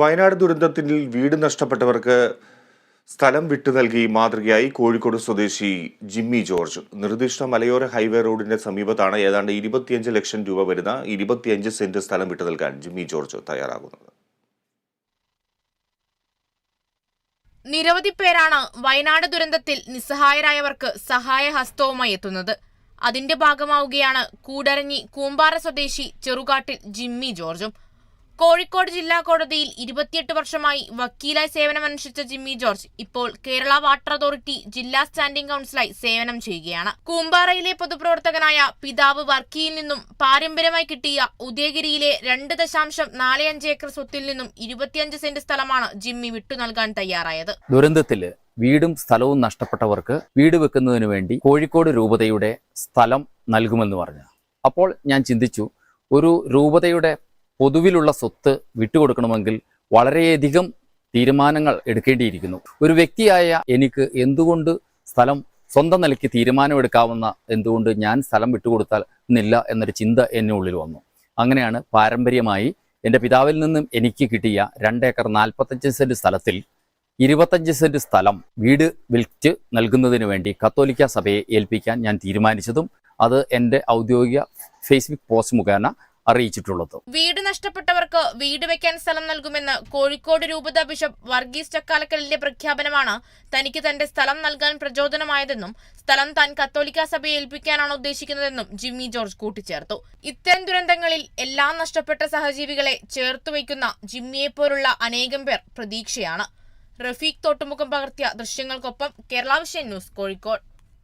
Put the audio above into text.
വയനാട് ദുരന്തത്തിൽ വീട് നഷ്ടപ്പെട്ടവർക്ക് സ്ഥലം വിട്ടു നൽകി മാതൃകയായി കോഴിക്കോട് സ്വദേശി ജിമ്മി ജോർജ്. നിർദ്ദിഷ്ട മലയോര ഹൈവേ റോഡിന്റെ സമീപത്താണ് ഏതാണ്ട് ഇരുപത്തിയഞ്ച് ലക്ഷം രൂപ വരുന്ന ഇരുപത്തിയഞ്ച് സെന്റ് സ്ഥലം വിട്ടു നൽകാൻ ജിമ്മി ജോർജ് തയ്യാറാകുന്നത്. നിരവധി പേരാണ് വയനാട് ദുരന്തത്തിൽ നിസ്സഹായരായവർക്ക് സഹായഹസ്തവുമായി എത്തുന്നത്. അതിന്റെ ഭാഗമാവുകയാണ് കൂടരഞ്ഞി കൂമ്പാറ സ്വദേശി ചെറുകാട്ടിൽ ജിമ്മി ജോർജും. കോഴിക്കോട് ജില്ലാ കോടതിയിൽ ഇരുപത്തിയെട്ട് വർഷമായി വക്കീലായി സേവനമനുഷ്ഠിച്ച ജിമ്മി ജോർജ് ഇപ്പോൾ കേരള വാട്ടർ അതോറിറ്റി ജില്ലാ സ്റ്റാൻഡിംഗ് കൌൺസിലായി സേവനം ചെയ്യുകയാണ്. കൂമ്പാറയിലെ പൊതുപ്രവർത്തകനായ പിതാവ് വർക്കിയിൽ നിന്നും പാരമ്പര്യമായി കിട്ടിയ ഉദയഗിരിയിലെ രണ്ട് ദശാംശം നാല് അഞ്ച് ഏക്കർ സ്വത്തിൽ നിന്നും ഇരുപത്തിയഞ്ച് സെന്റ് സ്ഥലമാണ് ജിമ്മി വിട്ടു നൽകാൻ തയ്യാറായത്. ദുരന്തത്തിൽ വീടും സ്ഥലവും നഷ്ടപ്പെട്ടവർക്ക് വീട് വെക്കുന്നതിന് വേണ്ടി കോഴിക്കോട് രൂപതയുടെ സ്ഥലം നൽകുമെന്ന് പറഞ്ഞു. അപ്പോൾ ഞാൻ ചിന്തിച്ചു ഒരു രൂപതയുടെ പൊതുവിലുള്ള സ്വത്ത് വിട്ടുകൊടുക്കണമെങ്കിൽ വളരെയധികം തീരുമാനങ്ങൾ എടുക്കേണ്ടിയിരിക്കുന്നു. ഒരു വ്യക്തിയായ എനിക്ക് എന്തുകൊണ്ട് സ്ഥലം സ്വന്തം നിലയ്ക്ക് തീരുമാനമെടുക്കാവുന്ന എന്തുകൊണ്ട് ഞാൻ സ്ഥലം വിട്ടുകൊടുത്താൽ എന്നില്ല എന്നൊരു ചിന്ത എന്നെ ഉള്ളിൽ വന്നു. അങ്ങനെയാണ് പാരമ്പര്യമായി എന്റെ പിതാവിൽ നിന്നും എനിക്ക് കിട്ടിയ രണ്ടേക്കർ നാൽപ്പത്തഞ്ച് സെന്റ് സ്ഥലത്തിൽ ഇരുപത്തഞ്ച് സെന്റ് സ്ഥലം വീട് വിൽറ്റ് നൽകുന്നതിന് വേണ്ടി കത്തോലിക്ക സഭയെ ഏൽപ്പിക്കാൻ ഞാൻ തീരുമാനിച്ചതും അത് എന്റെ ഔദ്യോഗിക ഫേസ്ബുക്ക് പോസ്റ്റ് മുഖേന അറിയിച്ചിട്ടുള്ളതും. വീട് നഷ്ടപ്പെട്ടവർക്ക് വീട് വെക്കാൻ സ്ഥലം നൽകുമെന്ന് കോഴിക്കോട് രൂപത ബിഷപ്പ് വർഗീസ് ചക്കാലക്കലിന്റെ പ്രഖ്യാപനമാണ് തനിക്ക് തന്റെ സ്ഥലം നൽകാൻ പ്രചോദനമായതെന്നും സ്ഥലം താൻ കത്തോലിക്ക സഭയെ ഏൽപ്പിക്കാനാണ് ഉദ്ദേശിക്കുന്നതെന്നും ജിമ്മി ജോർജ് കൂട്ടിച്ചേർത്തു. ഇത്തരം ദുരന്തങ്ങളിൽ എല്ലാം നഷ്ടപ്പെട്ട സഹജീവികളെ ചേർത്തു വയ്ക്കുന്ന ജിമ്മിയെപ്പോലുള്ള അനേകം പേർ പ്രതീക്ഷയാണ്. റഫീഖ് തോട്ടുമുഖം പകർത്തിയ ദൃശ്യങ്ങൾക്കൊപ്പം കേരള വിഷൻ ന്യൂസ് കോഴിക്കോട്.